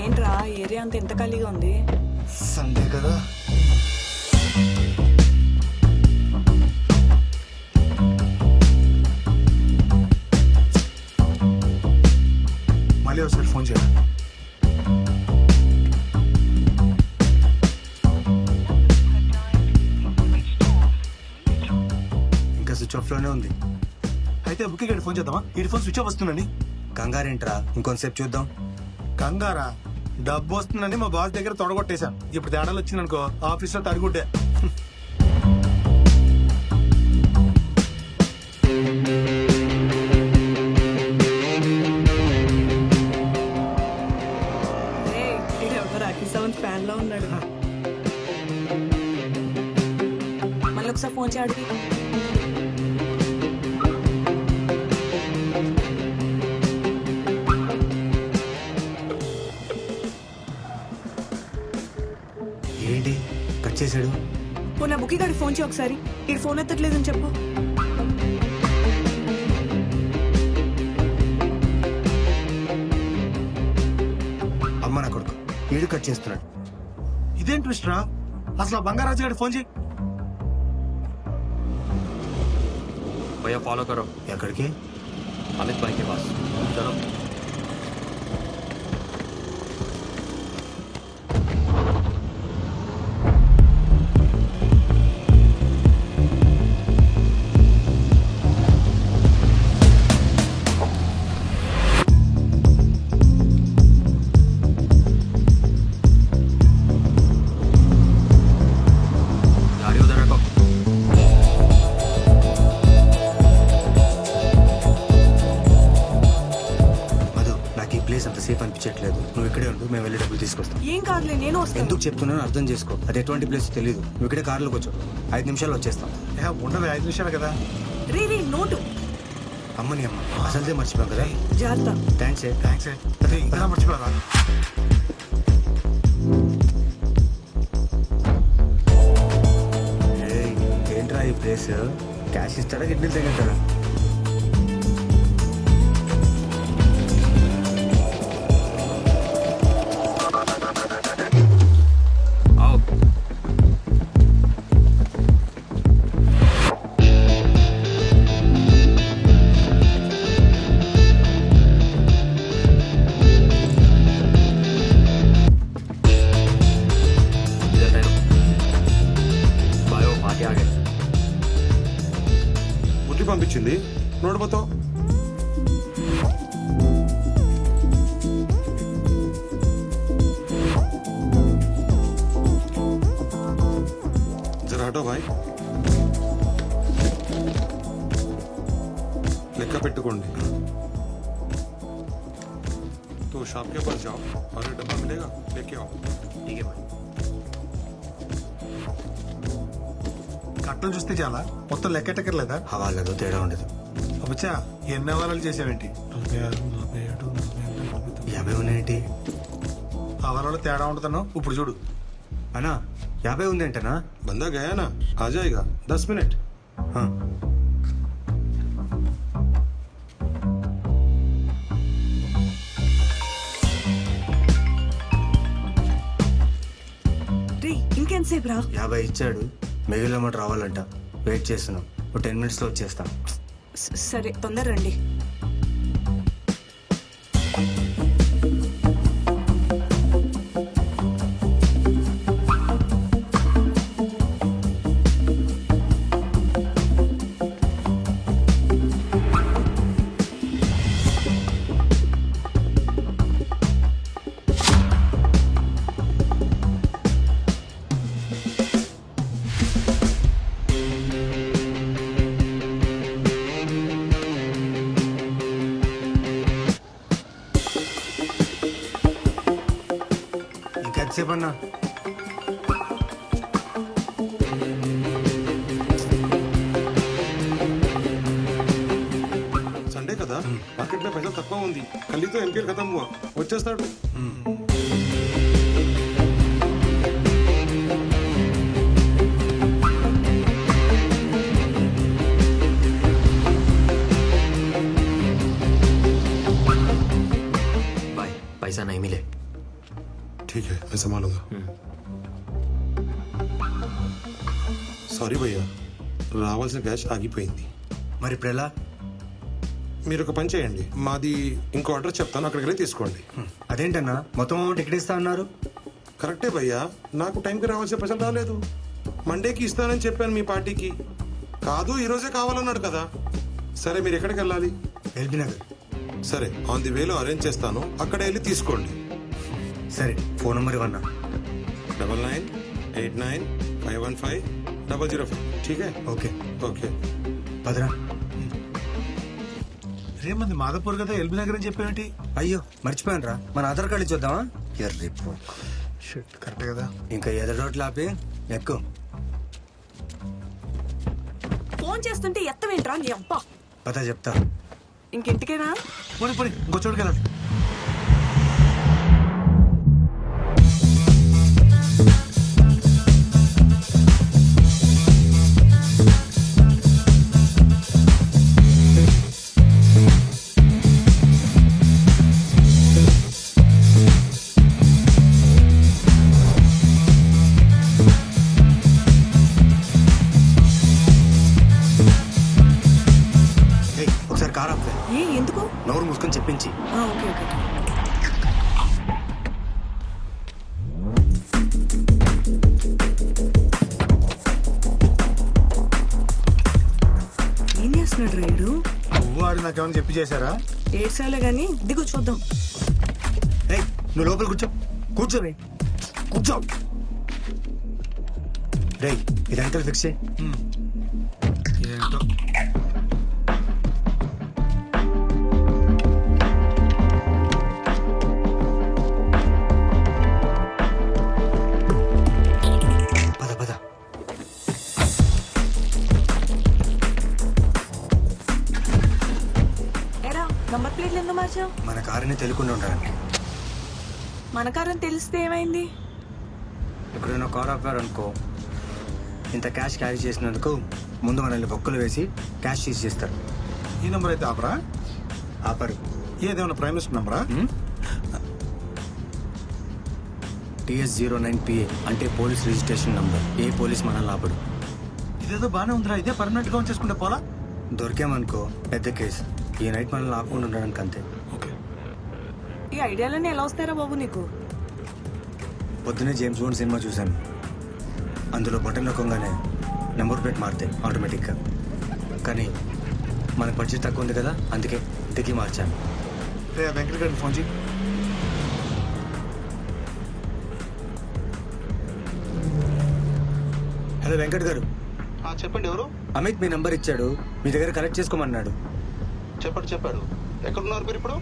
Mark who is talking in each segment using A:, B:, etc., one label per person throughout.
A: ఏంట్రా ఏరియా అంతా ఎంత ఖాళీగా ఉంది?
B: సండే కదా. మళ్ళీ ఒకసారి ఫోన్ చేయాలి ఇంకా స్విచ్ ఆఫ్లోనే ఉంది. అయితే బుక్కి ఫోన్ చేద్దామా? ఈ ఫోన్ స్విచ్ ఆఫ్ వస్తుందండి.
C: కంగారేంట్రా ఇంకొంతసేపు చూద్దాం.
B: కంగారా? డబ్బు వస్తుందని మా బాస్ దగ్గర తొడగొట్టేశాను. ఇప్పుడు తేడాలు వచ్చిందనుకో ఆఫీస్లో తడిగుడ్డే
A: ఫ్యాన్లో ఉన్నాడు. మళ్ళీ ఒకసారి ఫోన్ చేయడికి
C: ఏంటి కట్ చేసాడు
A: ఓ నా బుక్కి గాడి ఫోన్ చేయి ఒకసారి ఈ ఫోన్ ఎత్తట్లేదని చెప్పు
C: అమ్మ నా కొడుకు వీడు కట్ చేస్తున్నాడు
B: ఇదేం ట్విస్ట్ రా అసలు ఆ బంగారాజు గారి ఫోన్ చేయి
D: भैया फॉलो करो
C: ఎక్కడికి
D: अमित भाई के पास चलो
C: తీసుకొస్తాం.
A: ఏం కాదులే నేను వస్తాను.
C: ఎందుకు చెప్తున్నానో అర్థం చేసుకో. అది ఎటువంటి ప్లేస్ తెలియదు నువ్వు ఇక్కడే కార్లోకి వచ్చావు ఐదు నిమిషాలు వచ్చేస్తాం.
B: ఏ, ఉండవే ఐదు నిమిషాలు కదా.
A: రే రే నోటు.
C: అమ్మని అమ్మ. అసలుదే మర్చిపోయాం కదా?
A: జాగ్రత్త.
C: థ్యాంక్స్ ఏ.
B: థ్యాంక్స్ అదే ఇంకా మర్చిపోరా
C: ఏయ్, ఏంట్రా ఈ ప్లేస్ క్యాష్ ఇస్తాడా కిడ్నీలు తగ్గుతాడా
B: ఇంటికి పంపించింది. నోడిపోతో
E: జర హటో బాయ్. లెక్క పెట్టుకోండి. तो शाम के पास जाओ और डब्बा मिलेगा लेके आओ
D: ठीक है भाई
B: చట్టం చూస్తే చాలా. మొత్తం లెక్కటెక్కర్లేదా
C: వాళ్ళతో తేడా ఉండదు.
B: అబ్బచ్చా ఎన్ని అవరాలు చేసావేంటి నలభై ఆరు నలభై ఏడు
C: యాభై ఉన్నాయంటే?
B: అవరాలు తేడా ఉండదను ఇప్పుడు చూడు.
C: అనా యాభై ఉందేంటనా
E: బందా గయానా? ఆజాయిగా దస్ మినిట్. ఇంకెంతసేపు
C: ఇంకేం
A: రా?
C: యాభై ఇచ్చాడు. మిగిలిన అమౌంట్ రావాలంట. వెయిట్ చేస్తున్నాం. ఒక టెన్ మినిట్స్లో వచ్చేస్తాం.
A: సరే తొందర రండి
C: అన్న.
E: సండే కదా? మార్కెట్లో పైసలు తక్కువ ఉంది. కల్లీతో ఎంపీలు కదా వచ్చేస్తాడు.
D: బాయ్ పైసా నైమిలే
E: ठीक है मैं संभालूंगा సారీ భయ్యా రావాల్సిన క్యాష్ ఆగిపోయింది
C: మరి ఇప్పుడు ఎలా
E: మీరు ఒక పని చేయండి మాది ఇంకో అడ్రస్ చెప్తాను అక్కడికి వెళ్ళి తీసుకోండి
C: హ్మ్. అదేంటన్నా మొత్తం అమౌంట్ ఎక్కడ ఇస్తా అన్నారు
E: కరెక్టే భయ్యా నాకు టైంకి రావాల్సిన పైసలు రాలేదు మండేకి ఇస్తానని చెప్పాను మీ పార్టీకి కాదు ఈ రోజే కావాలన్నాడు కదా సరే మీరు ఎక్కడికి వెళ్ళాలి
C: ఎల్బీ నగర్
E: సరే ఆన్ ది వేలో అరేంజ్ చేస్తాను అక్కడ వెళ్ళి తీసుకోండి
C: సరే phone number ఇవ్వన్నా.
E: Double nine eight nine five one five double zero five. ఠీక్?
C: Okay.
E: Okay.
C: పదరా
B: రేమంది మాధపూర్ కదా ఎల్బీ నగర్ అని చెప్పేమిటి
C: అయ్యో మర్చిపోయాను రా. మన ఆధార్ కార్డు ఇచ్చొద్దామా? ఎర్రి
B: షిట్ కరెక్ట్ కదా.
C: ఇంకా ఎదురు రోడ్లు ఆపి ఎక్కువ
A: ఫోన్ చేస్తుంటే ఎత్తవేంట్రా నీ అబ్బా?
C: పతా చెప్తా.
A: ఇంకింటికేనా?
B: పోనీ పోనీ ఇంకో చోటుకి వెళ్ళాలి
A: ఏం చేస్తున్నాడు రైడు?
B: వాడు నాకేమైనా చెప్పి చేశారా?
A: ఏడ్సాలే గాని దిగు చూద్దాం.
C: ఏయ్ నువ్వు లోపల కూర్చో. కూర్చో రే. కూర్చో. రేయ్ ఇది అంకల్ ఫిక్స్ చేయి
A: నంబర్ ప్లేట్లు ఎందుకు మార్చావు?
C: మన కారుని తెలియకుండా ఉండడానికి
A: మన కారం తెలిస్తే ఏమైంది?
C: ఎక్కడైనా కార్ ఆపారనుకో ఇంత క్యాష్ క్యారీ చేసినందుకు ముందు మనల్ని బొక్కలు వేసి క్యాష్ తీసి చేస్తారు.
B: ఈ నెంబర్ అయితే ఆపరా?
C: ఆపరు.
B: ఏదేమన్నా ప్రైమ్ మినిస్టర్ నెంబరా?
C: టిఎస్ జీరో నైన్ పిఏ అంటే పోలీస్ రిజిస్ట్రేషన్ నంబర్. ఏ పోలీస్ మనల్ని ఆపడు.
B: ఇదేదో బానే ఉందిరా ఇదే పర్మనెంట్గా ఉంచేసుకుంటే పోలా?
C: దొరికామనుకో పెద్ద కేసు. ఈ నైట్ మనల్ని ఆపకుండా ఉండడానికి అంతే.
B: ఓకే.
A: ఈ ఐడియాలన్నీ ఎలా వస్తారా బాబు నీకు?
C: పొద్దునే జేమ్స్ బోండ్ సినిమా చూశాను. అందులో బటన్ నొక్కగానే నెంబర్ ప్లేట్ మారుతాయి ఆటోమేటిక్గా. కానీ మన బడ్జెట్ తక్కువ ఉంది కదా అందుకే ఇంటికి మార్చాను.
B: రే వెంకట గారికి ఫోన్ చేయి.
C: హలో వెంకట్ గారు.
F: ఆ, చెప్పండి ఎవరు?
C: అమిత్ మీ నంబర్ ఇచ్చాడు మీ దగ్గర కలెక్ట్ చేసుకోమన్నాడు.
F: చెప్పండి చెప్పాడు. ఎక్కడున్నారు మీరు ఇప్పుడు?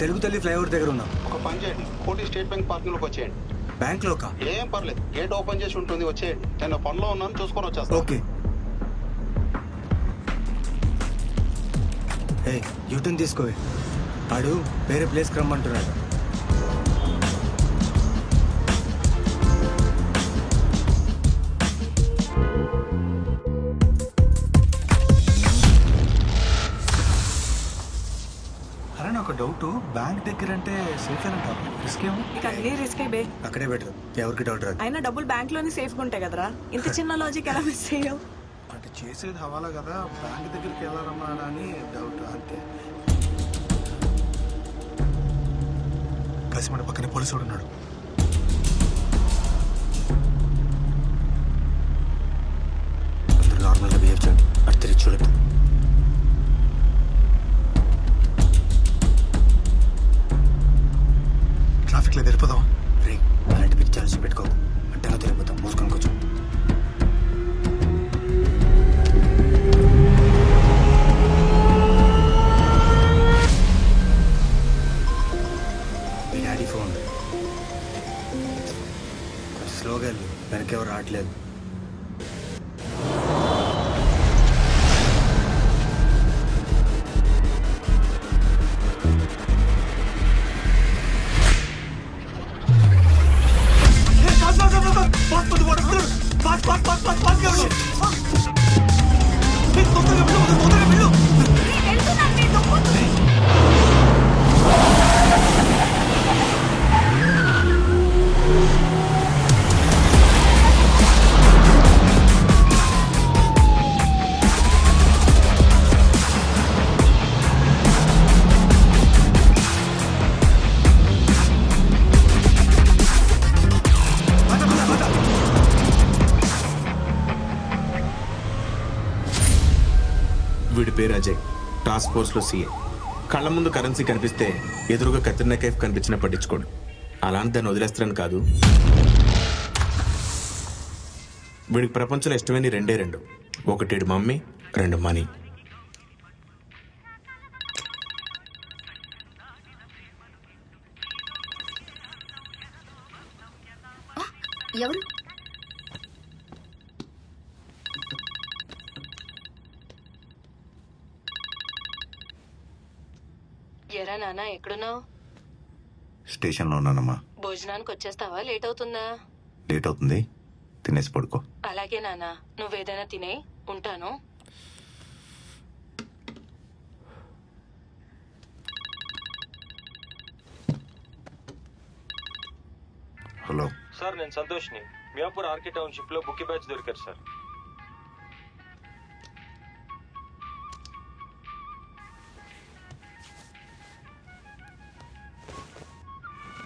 C: తెలుగు తల్లి ఫ్లైఓవర్ దగ్గర ఉన్నాం.
F: ఒక పని చేయండి. కోటి స్టేట్ బ్యాంక్ పార్కింగ్లోకి వచ్చేయండి.
C: బ్యాంక్లోకా?
F: ఏం పర్లేదు. గేట్ ఓపెన్ చేసి ఉంటుంది వచ్చేయండి. నేను పనిలో ఉన్నాను చూసుకొని వచ్చేస్తాను
C: ఓకే. ఏ యూటర్న్ తీసుకోవే. ఆడు వేరే ప్లేస్కి రమ్మంటున్నాడు.
B: డౌట్ బ్యాంక్ దగ్గర అంటే సేఫ్ అంటారు రిస్క్ ఏమో?
A: ఇక అన్ని రిస్క్ బే.
C: అక్కడే బెటర్. ఎవరికి డౌట్ రాదు.
A: అయినా డబ్బులు బ్యాంక్లోనే సేఫ్గా ఉంటాయి కదరా? ఇంత చిన్న లాజిక్ ఎలా మిస్ అయ్యావు
B: అంటే చేసేది హవాలా కదా బ్యాంక్ దగ్గరికి వెళ్ళారమ్మా అని డౌట్ అంతే. కలిసి మన పక్కనే పోలీసు ఉన్నాడు.
G: టాస్క్ ఫోర్స్లో సీఏ. కళ్ళ ముందు కరెన్సీ కనిపిస్తే ఎదురుగా కత్రినా కైఫ్ కనిపించినా పట్టించుకోడు. అలాంటి దాన్ని వదిలేస్తారని కాదు. వీడికి ప్రపంచంలో ఇష్టమైన రెండే రెండు. ఒకటి మమ్మీ రెండు మనీ.
H: ఎవరు?
I: నాన్న ఎక్కడున్నావు?
J: స్టేషన్లో ఉన్నానమ్మా.
I: భోజనానికి వచ్చేస్తావా లేట్ అవుతుందా
J: లేట్ అవుతుంది తినేసి పడుకో.
I: అలాగే నాన్న నువ్వేదైనా తినే ఉంటాను.
J: హలో.
K: సార్ నేను సంతోష్ని. మియాపూర్ ఆర్కే టౌన్షిప్లో బుక్కి బ్యాచ్ దొరికారు సార్.